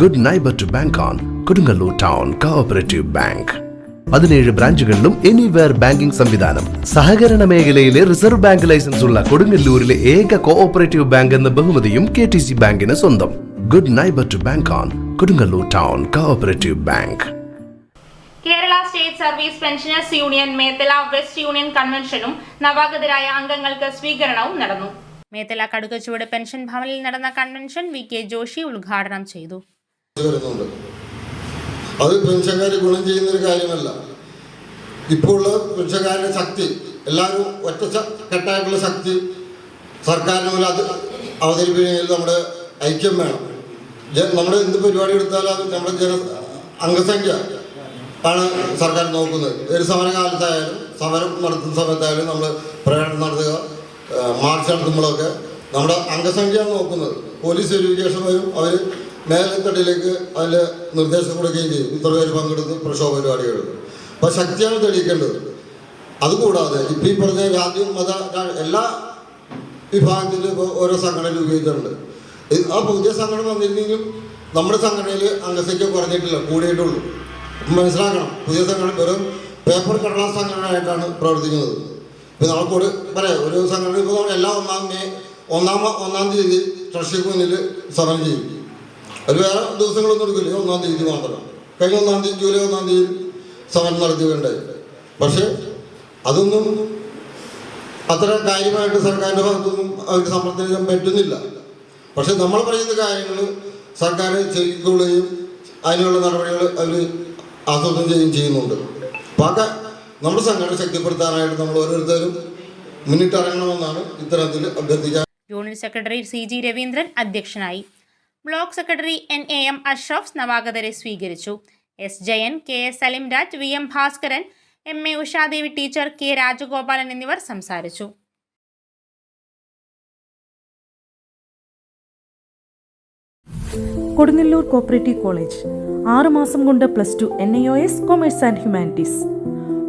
Good neighbour to bank on Kodungallur town cooperative bank പതിനേഴ് ബ്രാഞ്ചുകളിലും anywhere banking സംവിധാനം സഹകരണ മേഖലയിലെ റിസർവ് ബാങ്ക് ലൈസൻസ് ഉള്ള കൊടുങ്ങല്ലൂരിലെ ഏക കോഓപ്പറേറ്റീവ് ബാങ്ക് എന്ന ബഹുമതിയും കെ ടി സി ബാങ്കിന് സ്വന്തം good neighbour to bank on Kodungallur town cooperative bank Kerala state service pensioners union Methala west union കൺവെൻഷനും നവാഗതരായ അംഗങ്ങൾക്ക് സ്വീകരണവും നടന്നു മേത്തല കടുകച്ചുവട് പെൻഷൻ ഭവനിൽ നടന്ന കൺവെൻഷൻ വി കെ ജോഷി ഉദ്ഘാടനം ചെയ്തു വരുന്നുണ്ട് അത് പെൻഷൻകാരെ ഗുണം ചെയ്യുന്ന ഒരു കാര്യമല്ല ഇപ്പോൾ ഉള്ള പെൻഷൻകാരുടെ ശക്തി എല്ലാവരും ഒറ്റ കെട്ടായിട്ടുള്ള ശക്തി സർക്കാരിന് മുന്നിൽ അത് അവതരിപ്പിക്കുന്നതിൽ നമ്മുടെ ഐക്യം വേണം നമ്മുടെ എന്ത് പരിപാടി എടുത്താലും അത് നമ്മുടെ ജന അംഗസംഖ്യ ആണ് സർക്കാർ നോക്കുന്നത് ഒരു സമരകാലത്തായാലും സമരം നടത്തുന്ന സമയത്തായാലും നമ്മൾ പ്രകടനം നടത്തുക മാർച്ച് നടത്തുമ്പോഴൊക്കെ നമ്മുടെ അംഗസംഖ്യയാണ് നോക്കുന്നത് പോലീസ് വെരിഫിക്കേഷൻ വരും അവർ മേലത്തടിയിലേക്ക് അതിൻ്റെ നിർദ്ദേശം കൊടുക്കുകയും ചെയ്യും ഇത്ര പേര് പങ്കെടുത്ത് പ്രക്ഷോഭ പരിപാടികൾ അപ്പോൾ ശക്തിയാണ് തെളിയിക്കേണ്ടത് അതുകൂടാതെ ഇപ്പം ഈ പറഞ്ഞ ജാതി മത എല്ലാ വിഭാഗത്തിലും ഇപ്പോൾ ഓരോ സംഘടന രൂപീകരിച്ചിട്ടുണ്ട് ആ പുതിയ സംഘടന വന്നിരുന്നെങ്കിലും നമ്മുടെ സംഘടനയിൽ അംഗസംഖ്യ കുറഞ്ഞിട്ടില്ല കൂടിയിട്ടുള്ളൂ മനസ്സിലാക്കണം പുതിയ സംഘടന വെറും പേപ്പർ കടലാസ് സംഘടനയായിട്ടാണ് പ്രവർത്തിക്കുന്നത് ഇപ്പം നമുക്കൊരു പറയാം ഒരു സംഘടന ഇപ്പോൾ നമ്മൾ എല്ലാ ഒന്നാം മേ ഒന്നാം ഒന്നാം തീയതി ട്രഷ്യക്ക് മുന്നിൽ സമരം ചെയ്യും അത് വേറെ ദിവസങ്ങളൊന്നും എടുക്കില്ല ഒന്നാം തീയതി മാത്രം കഴിഞ്ഞ ഒന്നാം തീയതി ജൂലൈ ഒന്നാം തീയതി സമരം നടത്തിയുണ്ടായി പക്ഷേ അതൊന്നും അത്ര കാര്യമായിട്ട് സർക്കാരിൻ്റെ ഭാഗത്തൊന്നും അവർക്ക് സമർത്ഥിക്കാൻ പറ്റുന്നില്ല പക്ഷെ നമ്മൾ പറയുന്ന കാര്യങ്ങൾ സർക്കാർ ചെയ്യുകയും അതിനുള്ള നടപടികൾ അവർ ആസൂത്രണം ചെയ്യുകയും ചെയ്യുന്നുണ്ട് അപ്പോൾ ആ നമ്മുടെ സംഘടന ശക്തിപ്പെടുത്താനായിട്ട് നമ്മൾ ഓരോരുത്തരും മുന്നിട്ടിറങ്ങണമെന്നാണ് ഇത്തരത്തിൽ അഭ്യർത്ഥിക്കാൻ union secretary C G Raveendran അധ്യക്ഷനായി block secretary N A M Ashraf നവാഗതരെ സ്വീകരിച്ചു S Jayan K S Alimraj V M Bhaskaran M A Ushadevi teacher K Rajagopalan എന്നിവർ സംസാരിച്ചു കൊടുങ്ങല്ലൂർ കോപ്പറേറ്റീവ് കോളേജ് ആറുമാസം കൊണ്ട് plus two N I O S commerce and humanities